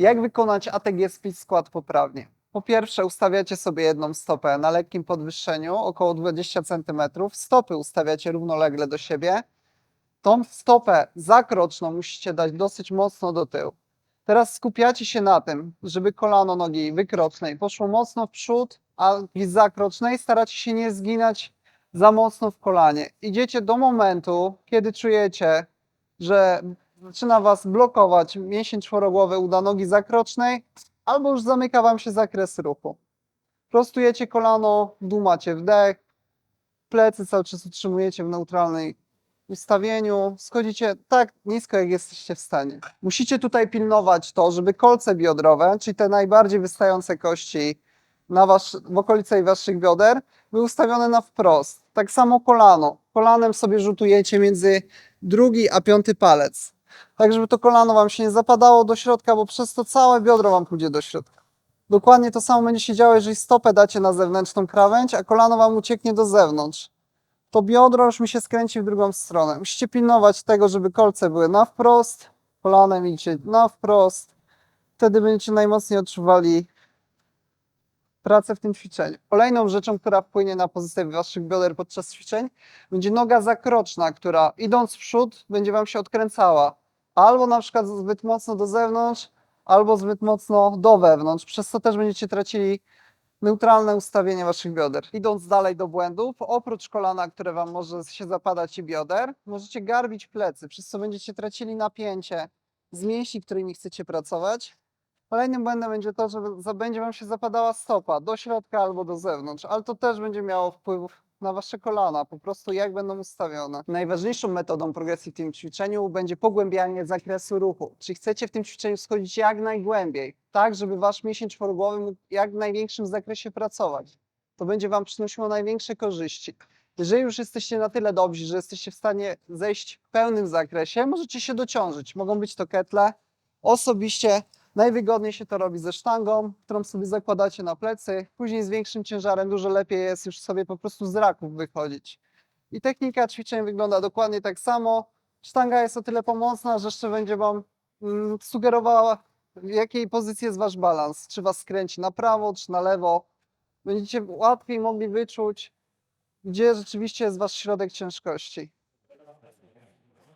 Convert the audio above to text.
Jak wykonać ATG Split Squat poprawnie? Po pierwsze, ustawiacie sobie jedną stopę na lekkim podwyższeniu, około 20 cm. Stopy ustawiacie równolegle do siebie. Tą stopę zakroczną musicie dać dosyć mocno do tyłu. Teraz skupiacie się na tym, żeby kolano nogi wykrocznej poszło mocno w przód, a zakrocznej staracie się nie zginać za mocno w kolanie. Idziecie do momentu, kiedy czujecie, że zaczyna Was blokować mięsień czworogłowy uda nogi zakrocznej, albo już zamyka Wam się zakres ruchu. Prostujecie kolano, dumacie wdech, plecy cały czas utrzymujecie w neutralnej ustawieniu, schodzicie tak nisko, jak jesteście w stanie. Musicie tutaj pilnować to, żeby kolce biodrowe, czyli te najbardziej wystające kości na wasz, w okolicy waszych bioder, były ustawione na wprost. Tak samo kolano. Kolanem sobie rzutujecie między drugi a piąty palec. Tak, żeby to kolano wam się nie zapadało do środka, bo przez to całe biodro wam pójdzie do środka. Dokładnie to samo będzie się działo, jeżeli stopę dacie na zewnętrzną krawędź, a kolano wam ucieknie do zewnątrz. To biodro już mi się skręci w drugą stronę. Musicie pilnować tego, żeby kolce były na wprost, kolanem idzie na wprost. Wtedy będziecie najmocniej odczuwali pracę w tym ćwiczeniu. Kolejną rzeczą, która wpłynie na pozycję waszych bioder podczas ćwiczeń, będzie noga zakroczna, która idąc w przód będzie wam się odkręcała. Albo na przykład zbyt mocno do zewnątrz, albo zbyt mocno do wewnątrz. Przez to też będziecie tracili neutralne ustawienie waszych bioder. Idąc dalej do błędów, oprócz kolana, które wam może się zapadać i bioder, możecie garbić plecy, przez co będziecie tracili napięcie z mięśni, którymi chcecie pracować. Kolejnym błędem będzie to, że będzie wam się zapadała stopa do środka albo do zewnątrz, ale to też będzie miało wpływ na wasze kolana, po prostu jak będą ustawione. Najważniejszą metodą progresji w tym ćwiczeniu będzie pogłębianie zakresu ruchu. Czyli chcecie w tym ćwiczeniu schodzić jak najgłębiej, tak żeby wasz mięsień czworogłowy mógł jak w największym zakresie pracować. To będzie wam przynosiło największe korzyści. Jeżeli już jesteście na tyle dobrzy, że jesteście w stanie zejść w pełnym zakresie, możecie się dociążyć. Mogą być to ketle. Osobiście Najwygodniej się to robi ze sztangą, którą sobie zakładacie na plecy. Później z większym ciężarem dużo lepiej jest już sobie po prostu z raków wychodzić. I technika ćwiczeń wygląda dokładnie tak samo. Sztanga jest o tyle pomocna, że jeszcze będzie Wam mm, sugerowała, w jakiej pozycji jest Wasz balans. Czy Was skręci na prawo, czy na lewo. Będziecie łatwiej mogli wyczuć, gdzie rzeczywiście jest Wasz środek ciężkości.